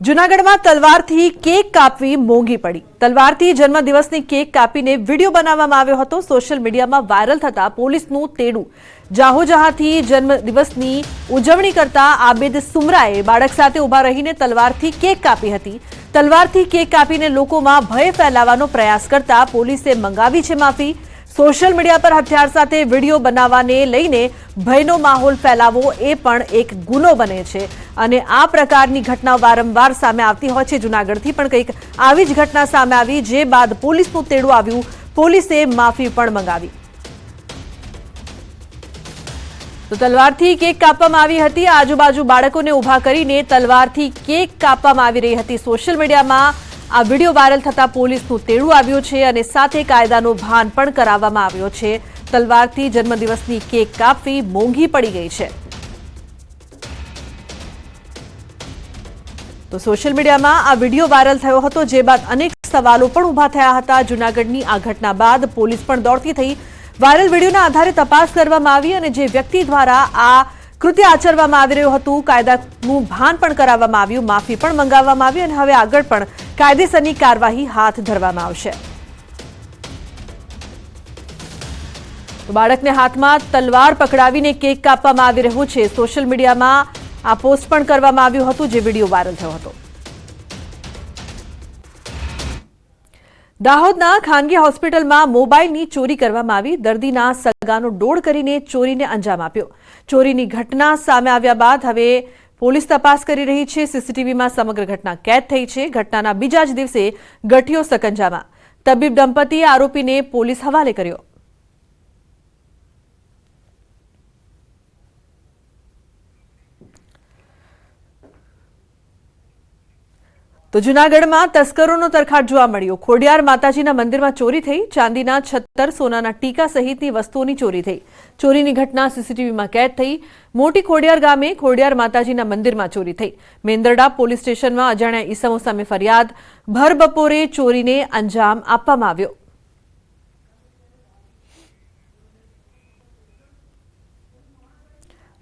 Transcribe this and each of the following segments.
જુનાગઢમાં તલવારથી કેક કાપવી મોંઘી પડી. તલવારથી જન્મદિવસની કેક કાપીને વીડિયો બનાવવામાં આવ્યો હતો. સોશિયલ મીડિયામાં વાયરલ થતા પોલીસનું તેડું. જાહોજહાથી જન્મદિવસની ઉજવણી કરતા આબેદ સુમરાએ બાળક સાથે ઊભા રહીને તલવારથી કેક કાપી હતી. તલવારથી કેક કાપીને લોકોમાં ભય ફેલાવવાનો પ્રયાસ કરતા પોલીસે મંગાવી છે માફી. સોશિયલ મીડિયા પર હથિયાર સાથે વીડિયો બનાવવાને લઈને ભયનો માહોલ ફેલાવવો એ પણ એક ગુનો બને છે. અને આ પ્રકારની ઘટના વારંવાર સામે આવતી હોય છે. જુનાગઢથી પણ કંઈક આવી જ ઘટના સામે આવી, જે બાદ પોલીસનું તેડું આવ્યું. પોલીસે માફી પણ મંગાવી. તો તલવારથી કેક કાપવામાં આવી હતી. આજુબાજુ બાળકોને ઊભા કરીને તલવારથી કેક કાપવામાં આવી રહી હતી. સોશિયલ મીડિયામાં આ વીડિયો વાયરલ થતા પોલીસનું તેડું આવ્યું છે અને સાથે કાયદાનું ભાન પણ કરાવવામાં આવ્યો છે. તલવારથી જન્મદિવસની કેક કાપવી મોંઘી પડી ગઈ છે. તો સોશિયલ મીડિયામાં આ વીડિયો વાયરલ થયો હતો, જે બાદ અનેક સવાલો પણ ઊભા થયા હતા. જૂનાગઢની આ ઘટના બાદ પોલીસ પણ દોડતી થઈ. વાયરલ વિડીયોના આધારે તપાસ કરવામાં આવી અને જે વ્યક્તિ દ્વારા આ કૃત્ય આચરવામાં આવી રહ્યું હતું. કાયદાનું ભાન પણ કરાવવામાં આવ્યું. માફી પણ મંગાવવામાં આવી અને હવે આગળ પણ કાયદેસરની કાર્યવાહી હાથ ધરવામાં આવશે. બાળકને હાથમાં તલવાર પકડાવીને કેક કાપવામાં આવી રહ્યું છે. સોશિયલ મીડિયામાં આ પોસ્ટ પણ કરવામાં આવ્યું હતું, જે વીડિયો વાયરલ થયો હતો. દાહોદના ખાનગી હોસ્પિટલમાં મોબાઈલની ચોરી કરવામાં આવી. દર્દીના સગાનો ડોળ કરીને ચોરીને અંજામ આપ્યો. ચોરીની ઘટના સામે આવ્યા બાદ હવે પોલીસ તપાસ કરી રહી છે. સીસીટીવીમાં સમગ્ર ઘટના કેદ થઈ છે. ઘટનાના બીજા જ દિવસે ગઠિયો સકંજામાં. તબીબ દંપતીએ આરોપીને પોલીસ હવાલે કર્યો. તો જૂનાગઢમાં તસ્કરોનો તરખાટ જોવા મળ્યો. ખોડિયાર માતાજીના મંદિરમાં ચોરી થઈ. ચાંદીના, છત્તર, સોનાના ટીકા સહિતની વસ્તુઓની ચોરી થઈ. ચોરીની ઘટના સીસીટીવીમાં કેદ થઈ. મોટી ખોડિયાર ગામે ખોડિયાર માતાજીના મંદિરમાં ચોરી થઈ. મેંદરડા પોલીસ સ્ટેશનમાં અજાણ્યા ઈસમો સામે ફરિયાદ. ભર બપોરે ચોરીને અંજામ આપવામાં આવ્યો.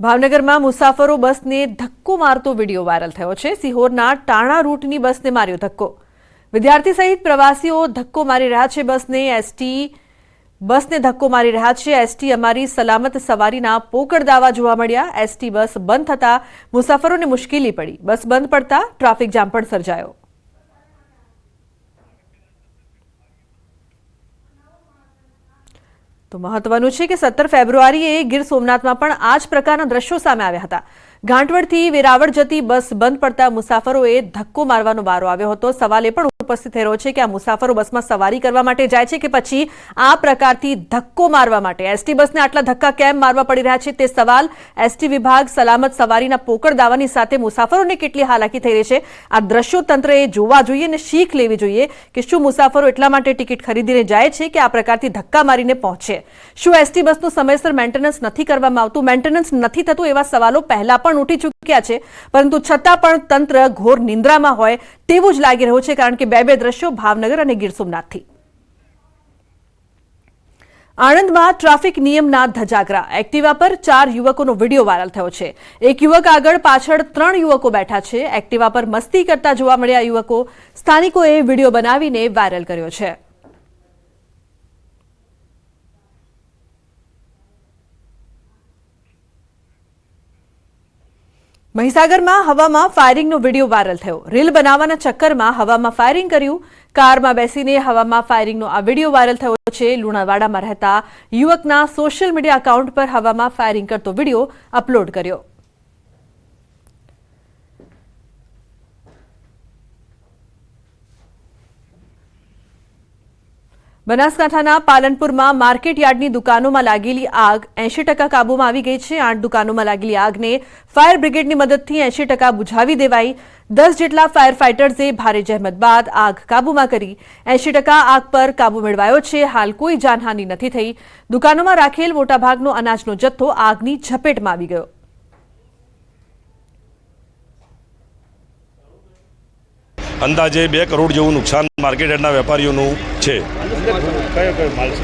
ભાવનગરમાં મુસાફરો બસને ધક્કો મારતો વીડિયો વાયરલ થયો છે. સિહોરના ટાણા રૂટની બસને માર્યો ધક્કો. વિદ્યાર્થી સહિત પ્રવાસીઓ ધક્કો મારી રહ્યા છે બસને. એસટી બસને ધક્કો મારી રહ્યા છે. એસટી અમારી સલામત સવારીના પોકળ દાવા જોવા મળ્યા. એસટી બસ બંધ થતાં મુસાફરોને મુશ્કેલી પડી. બસ બંધ પડતા ટ્રાફિક જામ પણ સર્જાયો. તો મહત્વનું છે કે સત્તર ફેબ્રુઆરીએ ગીર સોમનાથમાં પણ આ જ પ્રકારના દ્રશ્યો સામે આવ્યા હતા. ગાંઠવડથી વેરાવળ જતી બસ બંધ પડતા મુસાફરોએ ધક્કો મારવાનો વારો આવ્યો હતો. સવાલ એ પણ ઉપસ્થિત થઈ રહ્યો છે કે આ મુસાફરો બસમાં સવારી કરવા માટે જાય છે કે પછી આ પ્રકારથી ધક્કો મારવા માટે? એસટી બસને આટલા ધક્કા કેમ મારવા પડી રહ્યા છે? તે સવાલ એસટી વિભાગ સલામત સવારીના પોકળ દાવાની સાથે મુસાફરોને કેટલી હાલાકી થઈ રહી છે? આ દ્રશ્યો તંત્રએ જોવા જોઈએ અને શીખ લેવી જોઈએ કે શું મુસાફરો એટલા માટે ટિકિટ ખરીદીને જાય છે કે આ પ્રકારથી ધક્કા મારીને પહોંચે? શું એસટી બસનું સમયસર મેન્ટેનન્સ નથી કરવામાં આવતું? મેન્ટેનન્સ નથી થતું એવા સવાલો પહેલા પણ ઉઠી ચૂક્યા છે. પરંતુ છતાં પણ તંત્ર ઘોર નિંદ્રામાં હોય તેવું જ લાગી રહ્યું છે કારણ કે બે બે દ્રશ્યો ભાવનગર અને ગીર સોમનાથથી. આણંદમાં ટ્રાફિક નિયમના ધજાગરા. એક્ટિવા પર ચાર યુવકોનો વીડિયો વાયરલ થયો છે. એક યુવક આગળ પાછળ ત્રણ યુવકો બેઠા છે. એક્ટિવા પર મસ્તી કરતા જોવા મળ્યા યુવકો. સ્થાનિકોએ વીડિયો બનાવીને વાયરલ કર્યો છે. મહીસાગરમાં હવામાં ફાયરિંગનો વીડિયો વાયરલ થયો. રીલ બનાવવાના ચક્કરમાં હવામાં ફાયરિંગ કર્યું. કારમાં બેસીને હવામાં ફાયરિંગનો આ વીડિયો વાયરલ થયો છે. લુણાવાડામાં રહેતા યુવકના સોશિયલ મીડિયા એકાઉન્ટ પર હવામાં ફાયરિંગ કરતો વીડિયો અપલોડ કર્યો. બનાસકાંઠાના પાલનપુરમાં માર્કેટ યાર્ડની દુકાનોમાં લાગેલી આગ એંશી ટકા કાબૂમાં આવી ગઈ છે. આઠ દુકાનોમાં લાગેલી આગને ફાયર બ્રિગેડની મદદથી એંશી ટકા બુઝાવી દેવાઈ. દસ જેટલા ફાયર ફાઇટર્સે ભારે જહેમત બાદ આગ કાબૂમાં કરી. એંશી ટકા આગ પર કાબૂ મેળવાયો છે. હાલ કોઈ જાનહાનિ નથી થઈ. દુકાનોમાં રાખેલ મોટાભાગનો અનાજનો જથ્થો આગની ઝપેટમાં આવી ગયો. અંદાજે બે કરોડ જેવું નુકસાન માર્કેટ યાર્ડના વેપારીઓનું છે?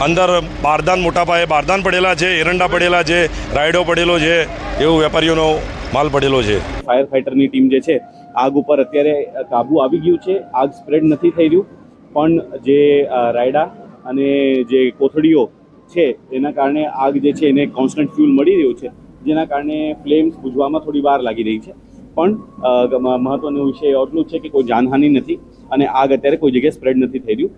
અંદર બારદાન મોટા પાયે બારદાન પડેલા છે, એરંડા પડેલા છે, રાયડો પડેલો છે, એવું વેપારીઓનો માલ પડેલો છે. ફાયર ફાઇટરની ટીમ જે છે, આગ ઉપર અત્યારે કાબુ આવી ગયું છે. આગ સ્પ્રેડ નથી થઈ રહ્યું, પણ જે રાયડા અને જે કોથળીઓ છે, એના કારણે આગ જે છે એને કોન્સ્ટન્ટ ફ્યુલ મળી રહ્યું છે, જેના કારણે ફ્લેમ્સ બુઝવામાં થોડી વાર લાગી રહી છે. પણ મહત્વનો વિષય એટલું જ છે કે કોઈ જાનહાનિ નથી અને આગ અત્યારે કોઈ જગ્યાએ સ્પ્રેડ નથી થઈ રહ્યું.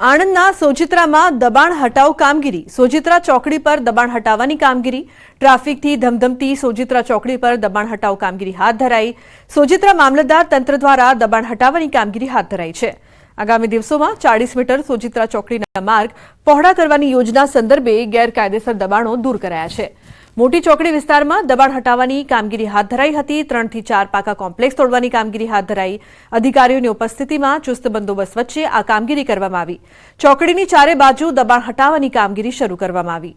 આણંદના સોજિત્રામાં દબાણ હટાવ કામગીરી. સોજિત્રા ચોકડી પર દબાણ હટાવવાની કામગીરી. ટ્રાફિકથી ધમધમતી સોજિત્રા ચોકડી પર દબાણ હટાવ કામગીરી હાથ ધરાઈ. સોજિત્રા મામલતદાર તંત્ર દ્વારા દબાણ હટાવવાની કામગીરી હાથ ધરાઈ છે. આગામી દિવસોમાં ચાળીસ મીટર સોજિત્રા ચોકડીના માર્ગ પહોળા કરવાની યોજના સંદર્ભે ગેરકાયદેસર દબાણો દૂર કરાયા છે. મોટી ચોકડી વિસ્તારમાં દબાણ હટાવવાની કામગીરી હાથ ધરાઈ હતી. ત્રણથી ચાર પાકા કોમ્પ્લેક્સ તોડવાની કામગીરી હાથ ધરાઈ. અધિકારીઓની ઉપસ્થિતિમાં ચુસ્ત બંદોબસ્ત વચ્ચે આ કામગીરી કરવામાં આવી. ચોકડીની ચારે બાજુ દબાણ હટાવવાની કામગીરી શરૂ કરવામાં આવી.